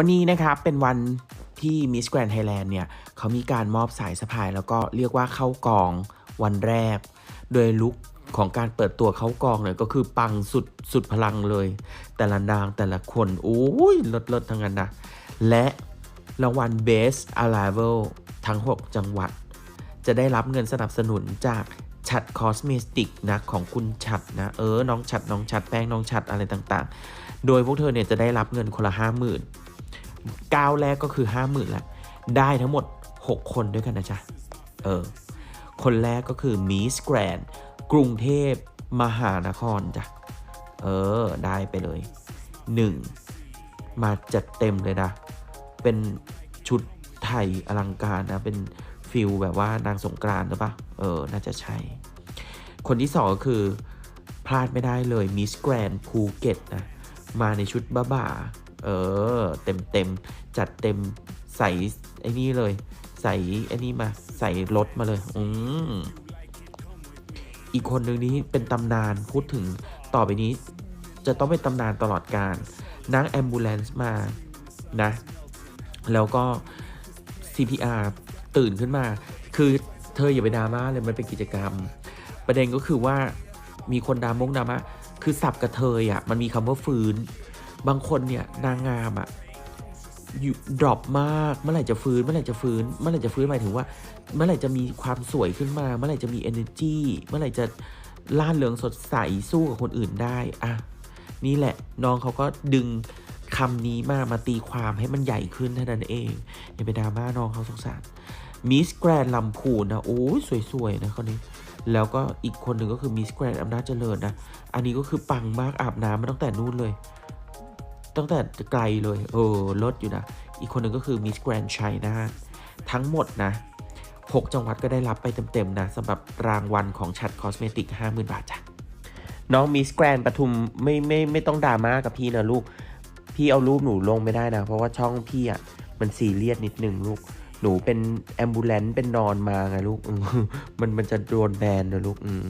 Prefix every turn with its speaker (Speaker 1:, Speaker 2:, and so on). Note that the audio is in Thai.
Speaker 1: วันนี้นะครับเป็นวันที่ Miss Grand Thailand เนี่ยเขามีการมอบสายสะพาย แล้วก็เรียกว่าเข้ากองวันแรก โดยลุคของการเปิดตัวเข้ากองเนี่ยก็คือปังสุดสุดพลังเลย แต่ละนางแต่ละคนโอ้ยลิศเลิศทั้งนั้นนะ และรางวัล Best Arrival ทั้ง 6 จังหวัด จะได้รับเงินสนับสนุนจากฉัดคอสเมติกนะของคุณฉัดนะ เออ น้องฉัดน้องฉัดแป้งน้องฉัดอะไรต่างๆ โดยพวกเธอเนี่ยจะได้รับเงินคนละห้าหมื่น ก้าวแรกก็คือห้าหมื่นละได้ทั้งหมด 6 คนด้วยกันนะจ๊ะ เออ คนแรกก็คือมิสแกรนกรุงเทพมหานครจ้ะ เออ ได้ไปเลย 1 มาจัดเต็มเลยนะ เป็นชุดไทยอลังการนะ เป็นฟิลแบบว่านางสงกรานต์หรือปะเออ น่าจะใช่ คนที่สองก็คือพลาดไม่ได้เลยมิสแกรนภูเก็ตนะ มาในชุดบ้าบาๆ ออ เต็มเต็มจัดเต็มใส่ไอ้นี่เลย ใส่ไอ้นี่มา ใส่รถมาเลย อืมอีกคนหนึ่งนี้เป็นตำนานพูดถึงต่อไปนี้ จะต้องเป็นตำนานตลอดการนั่งแอมบูเลนซ์มานะ แล้วก็ CPR ตื่นขึ้นมา คือเธออย่าไปดราม่าเลยมันเป็นกิจกรรม ประเด็นก็คือว่ามีคนดามงดราม่าคือสับกระเทยอะ่ะมันมีคำว่าฟื้น บางคนเนี่ยนางงามอะอยู่ดรอปมากเมื่อไหร่จะฟื้นเมื่อไหร่จะฟื้นเมื่อไหร่จะฟื้นหมายถึงว่า เมื่อไหร่จะมีความสวยขึ้นมา เมื่อไหร่จะมี energy เมื่อไหร่จะล่าเริงสดใสสู้กับคนอื่นได้อะนี่แหละน้องเขาก็ดึงคำนี้มามาตีความให้มันใหญ่ขึ้นเท่านั้นเองอย่าไปดราม่าน้องเขาสงสารมิสแกรนลำพูนนะโอ้ยสวยๆนะคนนี้แล้วก็อีกคนหนึ่งก็คือมิสแกรนอำนาจเจริญนะ อันนี้ก็คือปังมากอาบน้ำมาตั้งแต่นู่นเลย ตั้งแต่ไกลเลยเออลดอยู่นะ อีกคนหนึ่งก็คือมิสแกรนชัยนาททั้งหมดนะ 6 จังหวัดก็ได้รับไปเต็มๆนะสำหรับรางวัลของชัดคอสเมติก 50,000 บาทจ้ะน้องมิสแกรนปทุมไม่ไม่ไม่ต้องดราม่ากับพี่นะลูก พี่เอารูปหนูลงไม่ได้นะ เพราะว่าช่องพี่อะมันซีเรียสนิดนึงลูก หนูเป็นแอมบูเลนเป็นนอนมาไงลูกมมันมันจะโดนแบนนะลูกอืม